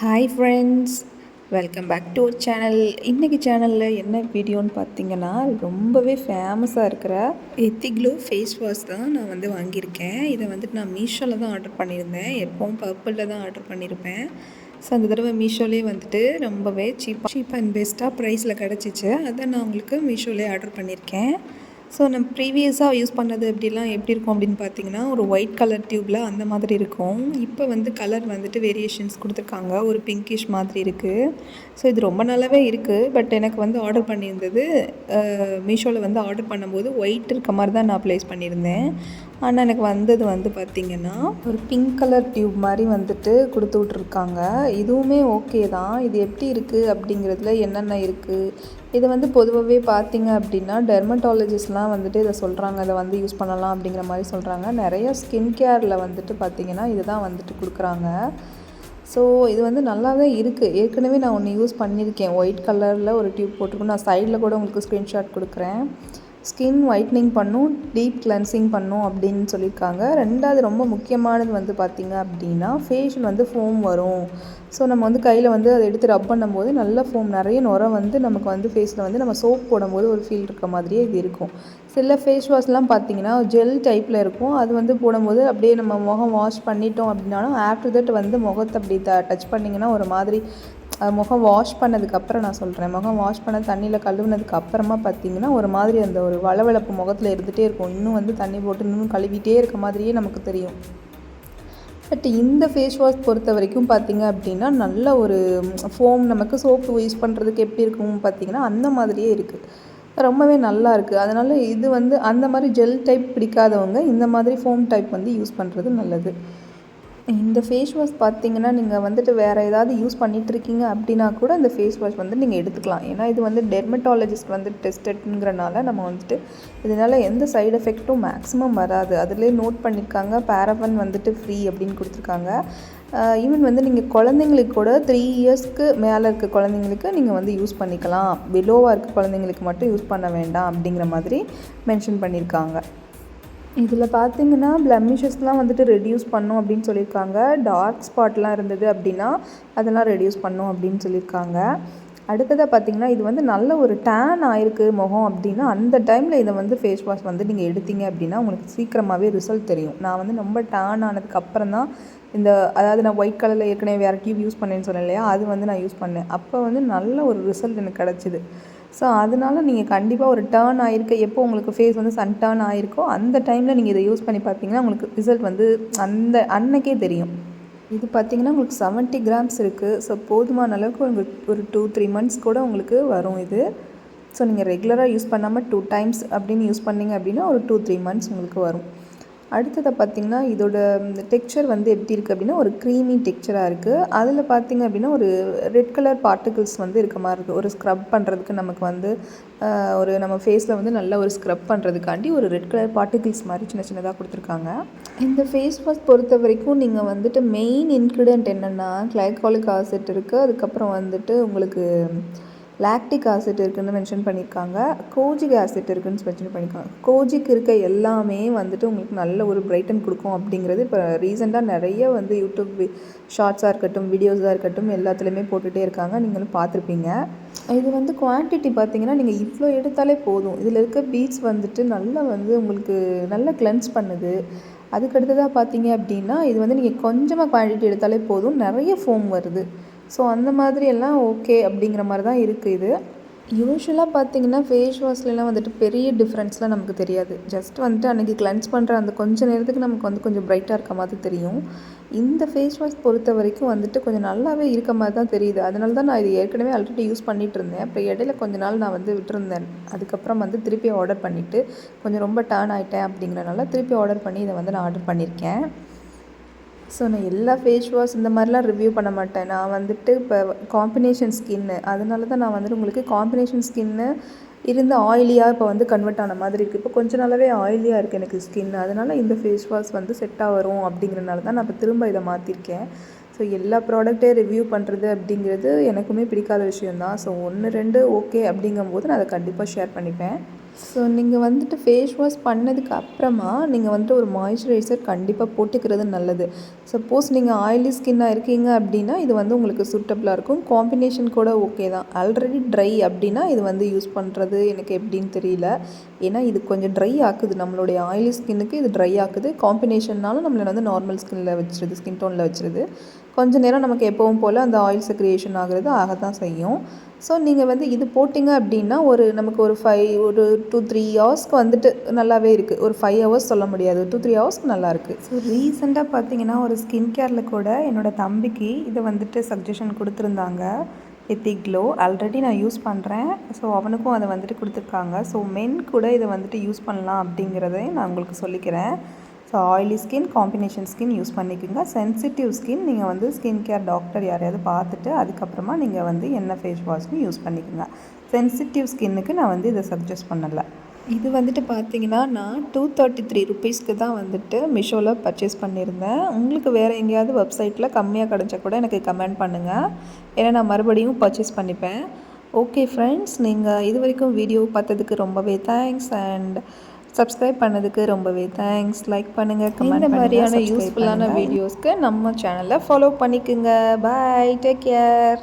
Hi friends welcome back to our channel இன்றைக்கி சேனலில் என்ன வீடியோன்னு பார்த்தீங்கன்னா ரொம்பவே ஃபேமஸாக இருக்கிற எத்திக்ளோ ஃபேஸ் வாஷ் தான் நான் வந்து வாங்கியிருக்கேன். இதை வந்துட்டு நான் மீஷோவில் தான் ஆர்டர் பண்ணியிருந்தேன். எப்போவும் பர்பிளில் தான் ஆர்டர் பண்ணியிருப்பேன். ஸோ அந்த தடவை மீஷோலேயே வந்துட்டு ரொம்பவே சீப்பாக சீப் அண்ட் பெஸ்ட்டாக ப்ரைஸில் கிடச்சிச்சு. அதை நான் உங்களுக்கு மீஷோலேயே ஆர்டர் பண்ணியிருக்கேன். ஸோ நம்ம ப்ரீவியஸாக யூஸ் பண்ணது அப்படிலாம் எப்படி இருக்கும் அப்படின்னு பார்த்தீங்கன்னா ஒரு ஒயிட் கலர் டியூப்பில் அந்த மாதிரி இருக்கும். இப்போ வந்து கலர் வந்துட்டு வேரியேஷன்ஸ் கொடுத்துருக்காங்க. ஒரு பிங்கிஷ் மாதிரி இருக்குது ஸோ இது ரொம்ப நல்லாவே இருக்குது பட் எனக்கு வந்து ஆர்டர் பண்ணியிருந்தது மீஷோவில் வந்து ஆர்டர் பண்ணும்போது ஒயிட் இருக்க மாதிரி தான் நான் ப்ளேஸ் பண்ணியிருந்தேன். ஆனால் எனக்கு வந்தது வந்து பார்த்திங்கன்னா ஒரு பிங்க் கலர் டியூப் மாதிரி வந்துட்டு கொடுத்து விட்ருக்காங்க இதுவுமே ஓகே தான். இது எப்படி இருக்குது அப்படிங்கிறதுல என்னென்ன இருக்குது இதை வந்து பொதுவாகவே பார்த்தீங்க அப்படின்னா டெர்மட்டாலஜிஸ்ட்லாம் வந்துட்டு இதை சொல்கிறாங்க இதை வந்து யூஸ் பண்ணலாம் அப்படிங்கிற மாதிரி சொல்கிறாங்க நிறைய ஸ்கின் கேரில் வந்துட்டு பார்த்திங்கன்னா இதுதான் வந்துட்டு கொடுக்குறாங்க. ஸோ இது வந்து நல்லாவே இருக்குது ஏற்கனவே நான் ஒன்று யூஸ் பண்ணியிருக்கேன். ஒயிட் கலரில் ஒரு டியூப் போட்டிருக்கோம். நான் சைடில் கூட உங்களுக்கு ஸ்க்ரீன்ஷாட் கொடுக்குறேன். ஸ்கின் ஒயிட்னிங் பண்ணும் டீப் கிளென்சிங் பண்ணும் அப்படின்னு சொல்லியிருக்காங்க. ரெண்டாவது ரொம்ப முக்கியமானது வந்து பார்த்திங்க அப்படின்னா ஃபேஷியல் வந்து ஃபோம் வரும். ஸோ நம்ம வந்து கையில் வந்து அதை எடுத்து ரப் பண்ணும்போது நல்ல ஃபோம் நிறைய நுர வந்து நமக்கு வந்து ஃபேஸில் வந்து நம்ம சோப் போடும்போது ஒரு ஃபீல் இருக்க மாதிரியே இது இருக்கும். சில ஃபேஸ் வாஷ்லாம் பார்த்திங்கன்னா ஜெல் டைப்பில் இருக்கும். அது வந்து போடும்போது அப்படியே நம்ம முகம் வாஷ் பண்ணிட்டோம் அப்படின்னாலும் ஆஃப்டர் தட் வந்து முகத்தை அப்படி த டச் பண்ணிங்கன்னா ஒரு மாதிரி முகம் வாஷ் பண்ணதுக்கப்புறம் நான் சொல்கிறேன் முகம் வாஷ் பண்ண தண்ணியில் கழுவுனதுக்கு அப்புறமா பார்த்தீங்கன்னா ஒரு மாதிரி அந்த ஒரு வளவளப்பு முகத்தில் இருந்துகிட்டே இருக்கும். இன்னும் வந்து தண்ணி போட்டு இன்னும் கழுவிட்டே இருக்க மாதிரியே நமக்கு தெரியும். பட் இந்த ஃபேஸ் வாஷ் பொறுத்த வரைக்கும் பார்த்திங்க அப்படின்னா நல்ல ஒரு ஃபோம் நமக்கு சோப்பு யூஸ் பண்ணுறதுக்கு எப்படி இருக்கும் பார்த்திங்கன்னா அந்த மாதிரியே இருக்குது ரொம்பவே நல்லா இருக்குது அதனால் இது வந்து அந்த மாதிரி ஜெல் டைப் பிடிக்காதவங்க இந்த மாதிரி ஃபோம் டைப் வந்து யூஸ் பண்ணுறது நல்லது. இந்த ஃபேஸ் வாஷ் பார்த்தீங்கன்னா நீங்கள் வந்துட்டு வேறு ஏதாவது யூஸ் பண்ணிகிட்ருக்கீங்க அப்படின்னா கூட இந்த ஃபேஸ் வாஷ் வந்து நீங்கள் எடுத்துக்கலாம். ஏன்னா இது வந்து டெர்மட்டாலஜிஸ்ட் வந்து டெஸ்டட்ங்கிறனால நம்ம வந்துட்டு இதனால் எந்த சைடு எஃபெக்ட்டும் மேக்ஸிமம் வராது. அதிலே நோட் பண்ணியிருக்காங்க பேரபன் வந்துட்டு ஃப்ரீ அப்படின்னு கொடுத்துருக்காங்க. ஈவன் வந்து நீங்கள் குழந்தைங்களுக்கு கூட த்ரீ இயர்ஸ்க்கு மேலே இருக்க குழந்தைங்களுக்கு நீங்கள் வந்து யூஸ் பண்ணிக்கலாம். பிலோவாக இருக்க குழந்தைங்களுக்கு மட்டும் யூஸ் பண்ண வேண்டாம் அப்படிங்கிற மாதிரி மென்ஷன் பண்ணியிருக்காங்க இதில் பார்த்தீங்கன்னா ப்ளமிஷஸ்லாம் வந்துட்டு ரெடியூஸ் பண்ணும் அப்படின்னு சொல்லியிருக்காங்க. டார்க் ஸ்பாட்லாம் இருந்தது அப்படின்னா அதெல்லாம் ரெடியூஸ் பண்ணும் அப்படின்னு சொல்லியிருக்காங்க. அடுத்ததாக பார்த்தீங்கன்னா இது வந்து நல்ல ஒரு டேன் ஆயிருக்கு முகம் அப்படின்னா அந்த டைமில் இதை வந்து ஃபேஸ் வாஷ் வந்து நீங்கள் எடுத்தீங்க அப்படின்னா உங்களுக்கு சீக்கிரமாகவே ரிசல்ட் தெரியும். நான் வந்து ரொம்ப டேன் ஆனதுக்கு அப்புறம் தான் இந்த அதாவது நான் ஒயிட் கலரில் ஏற்கனவே வேறு டியூப் யூஸ் பண்ணேன்னு சொன்னேன் இல்லையா? அது வந்து நான் யூஸ் பண்ணேன். அப்போ வந்து நல்ல ஒரு ரிசல்ட் எனக்கு கிடச்சிது. ஸோ அதனால நீங்கள் கண்டிப்பாக ஒரு டேர்ன் ஆகிருக்க எப்போ உங்களுக்கு ஃபேஸ் வந்து சன் டேர்ன் ஆகிருக்கோ அந்த டைமில் நீங்கள் இதை யூஸ் பண்ணி பார்த்தீங்கன்னா உங்களுக்கு ரிசல்ட் வந்து அந்த அன்னைக்கே தெரியும். இது பார்த்திங்கன்னா உங்களுக்கு செவன்ட்டி கிராம்ஸ் இருக்குது ஸோ போதுமான அளவுக்கு உங்களுக்கு ஒரு டூ த்ரீ மந்த்ஸ் கூட உங்களுக்கு வரும் இது. ஸோ நீங்கள் ரெகுலராக யூஸ் பண்ணாமல் டூ டைம்ஸ் அப்படின்னு யூஸ் பண்ணிங்க அப்படின்னா ஒரு டூ த்ரீ மந்த்ஸ் உங்களுக்கு வரும். அடுத்ததை பார்த்திங்கன்னா இதோட டெக்ஸ்சர் வந்து எப்படி இருக்குது அப்படின்னா ஒரு க்ரீமி டெக்ஸ்சராக இருக்குது அதில் பார்த்திங்க அப்படின்னா ஒரு ரெட் கலர் பார்ட்டிகிள்ஸ் வந்து இருக்க மாதிரி இருக்குது ஒரு ஸ்க்ரப் பண்ணுறதுக்கு நமக்கு வந்து ஒரு நம்ம ஃபேஸில் வந்து நல்ல ஒரு ஸ்க்ரப் பண்ணுறதுக்காண்டி ஒரு ரெட் கலர் பார்ட்டிகிள்ஸ் மாதிரி சின்ன சின்னதாக கொடுத்துருக்காங்க. இந்த ஃபேஸ் வாஷ் பொறுத்த வரைக்கும் நீங்கள் வந்துட்டு மெயின் இன்க்ரீடியன்ட் என்னென்னா கிளைகாலிக் ஆசிட் இருக்குது அதுக்கப்புறம் வந்துட்டு உங்களுக்கு லாக்டிக் ஆசிட் இருக்குதுன்னு மென்ஷன் பண்ணியிருக்காங்க கோஜிக் ஆசிட் இருக்குதுன்னு மென்ஷன் பண்ணியிருக்காங்க கோஜிக் இருக்க எல்லாமே வந்துட்டு உங்களுக்கு நல்ல ஒரு பிரைட்டன் கொடுக்கும் அப்படிங்கிறது இப்போ ரீசெண்டாக நிறைய வந்து யூடியூப் ஷார்ட்ஸாக இருக்கட்டும் வீடியோஸாக இருக்கட்டும் எல்லாத்துலேயுமே போட்டுகிட்டே இருக்காங்க. நீங்களும் பார்த்துருப்பீங்க. இது வந்து குவான்டிட்டி பார்த்தீங்கன்னா நீங்கள் இவ்வளோ எடுத்தாலே போதும். இதில் இருக்க பீட்ஸ் வந்துட்டு நல்லா வந்து உங்களுக்கு நல்லா கிளென்ஸ் பண்ணுது. அதுக்கடுத்ததாக பார்த்தீங்க அப்படின்னா இது வந்து நீங்கள் கொஞ்சமாக குவான்டிட்டி எடுத்தாலே போதும். நிறைய ஃபோம் வருது. ஸோ அந்த மாதிரி எல்லாம் ஓகே அப்படிங்கிற மாதிரி தான் இருக்குது இது. யூஸ்வலாக பார்த்தீங்கன்னா ஃபேஸ் வாஷ்லலாம் வந்துட்டு பெரிய டிஃப்ரென்ஸ்லாம் நமக்கு தெரியாது. ஜஸ்ட் வந்துட்டு அன்றைக்கி கிளென்ஸ் பண்ணுற அந்த கொஞ்சம் நேரத்துக்கு நமக்கு வந்து கொஞ்சம் ப்ரைட்டாக இருக்க மாதிரி தெரியும். இந்த ஃபேஸ் வாஷ் பொறுத்த வரைக்கும் வந்துட்டு கொஞ்சம் நல்லாவே இருக்க மாதிரி தான் தெரியுது. அதனால தான் நான் இது ஏற்கனவே ஆல்ரெடி யூஸ் பண்ணிகிட்டு இருந்தேன். அப்புறம் இடையில கொஞ்ச நாள் நான் வந்து விட்டுருந்தேன். அதுக்கப்புறம் வந்து திருப்பி ஆர்டர் பண்ணிவிட்டு கொஞ்சம் ரொம்ப டேர்ன் ஆகிட்டேன் அப்படிங்கிறனால திருப்பி ஆர்டர் பண்ணி இதை வந்து நான் ஆர்டர் பண்ணியிருக்கேன் ஸோ நான் எல்லா ஃபேஸ் வாஷ் இந்த மாதிரிலாம் ரிவ்யூ பண்ண மாட்டேன். நான் வந்துட்டு இப்போ காம்பினேஷன் ஸ்கின்னு அதனால தான் நான் வந்துட்டு உங்களுக்கு காம்பினேஷன் ஸ்கின்னு இருந்து ஆயிலியாக இப்போ வந்து கன்வெர்ட் ஆன மாதிரி இருக்குது இப்போ கொஞ்ச நாளாகவே ஆயிலியாக இருக்குது எனக்கு ஸ்கின் அதனால் இந்த ஃபேஸ் வாஷ் வந்து செட்டாக வரும் அப்படிங்கிறனால தான் நான் இப்போ திரும்ப இதை மாற்றிருக்கேன் ஸோ எல்லா ப்ராடக்ட்டே ரிவ்யூ பண்ணுறது அப்படிங்கிறது எனக்குமே பிடிக்காத விஷயந்தான் ஸோ ஒன்று ரெண்டு ஓகே அப்படிங்கும்போது நான் அதை கண்டிப்பாக ஷேர் பண்ணிப்பேன். ஸோ நீங்கள் வந்துட்டு ஃபேஸ் வாஷ் பண்ணதுக்கு அப்புறமா நீங்கள் வந்துட்டு ஒரு மாய்ஸ்சரைசர் கண்டிப்பாக போட்டுக்கிறது நல்லது. சப்போஸ் நீங்கள் ஆயிலி ஸ்கின்னாக இருக்கீங்க அப்படின்னா இது வந்து உங்களுக்கு சூட்டபிளாக இருக்கும். காம்பினேஷன் கூட ஓகே தான். ஆல்ரெடி ட்ரை அப்படின்னா இது வந்து யூஸ் பண்ணுறது எனக்கு எப்படின்னு தெரியல. ஏன்னா இது கொஞ்சம் ட்ரை ஆக்குது. நம்மளுடைய ஆயிலி ஸ்கின்னுக்கு இது ட்ரை ஆக்குது. காம்பினேஷன்னாலும் நம்மளை வந்து நார்மல் ஸ்கின்னில் வச்சுருது ஸ்கின் டோனில் வச்சிருது. கொஞ்ச நேரம் நமக்கு எப்பவும் போல் அந்த ஆயில் செக்ரியேஷன் ஆக ஆகத்தான் செய்யும். ஸோ நீங்கள் வந்து இது போட்டிங்க அப்படின்னா ஒரு நமக்கு ஒரு ஃபைவ் ஒரு டூ த்ரீ ஹவர்ஸ்க்கு வந்துட்டு நல்லாவே இருக்குது ஒரு ஃபைவ் ஹவர்ஸ் சொல்ல முடியாது. டூ த்ரீ ஹவர்ஸ்க்கு நல்லாயிருக்கு ஸோ ரீசெண்டாக பார்த்தீங்கன்னா ஒரு ஸ்கின் கேரில் கூட என்னோடய தம்பிக்கு இதை வந்துட்டு சஜஷன் கொடுத்துருந்தாங்க. எத்தி க்ளோ ஆல்ரெடி நான் யூஸ் பண்ணுறேன் ஸோ அவனுக்கும் அதை வந்துட்டு கொடுத்துருக்காங்க. ஸோ மென் கூட இதை வந்துட்டு யூஸ் பண்ணலாம் அப்படிங்கிறதையும் நான் உங்களுக்கு சொல்லிக்கிறேன். So oily skin combination skin use பண்ணிக்கோங்க. சென்சிட்டிவ் ஸ்கின் நீங்கள் வந்து ஸ்கின் கேர் டாக்டர் யாரையாவது பார்த்துட்டு அதுக்கப்புறமா நீங்கள் வந்து என்ன ஃபேஸ் வாஷ்னு யூஸ் பண்ணிக்கோங்க. சென்சிட்டிவ் ஸ்கின்னுக்கு நான் வந்து இதை சஜஸ்ட் பண்ணலை. இது வந்துட்டு பார்த்தீங்கன்னா நான் டூ தேர்ட்டி த்ரீ ருபீஸ்க்கு தான் வந்துட்டு மிஷோவில் பர்ச்சேஸ் பண்ணியிருந்தேன். உங்களுக்கு வேறு எங்கேயாவது வெப்சைட்டில் கம்மியாக கிடச்சா கூட எனக்கு கமெண்ட் பண்ணுங்கள் ஏன்னா நான் மறுபடியும் பர்ச்சேஸ் பண்ணிப்பேன். ஓகே ஃப்ரெண்ட்ஸ் நீங்கள் இது வரைக்கும் வீடியோ பார்த்ததுக்கு ரொம்பவே தேங்க்ஸ் அண்ட் சப்ஸ்கிரைப் பண்ணதுக்கு ரொம்பவே தேங்க்ஸ் லைக் பண்ணுங்கள் இந்த மாதிரியான யூஸ்ஃபுல்லான வீடியோஸ்க்கு நம்ம சேனலை ஃபாலோ பண்ணிக்கோங்க. Bye take care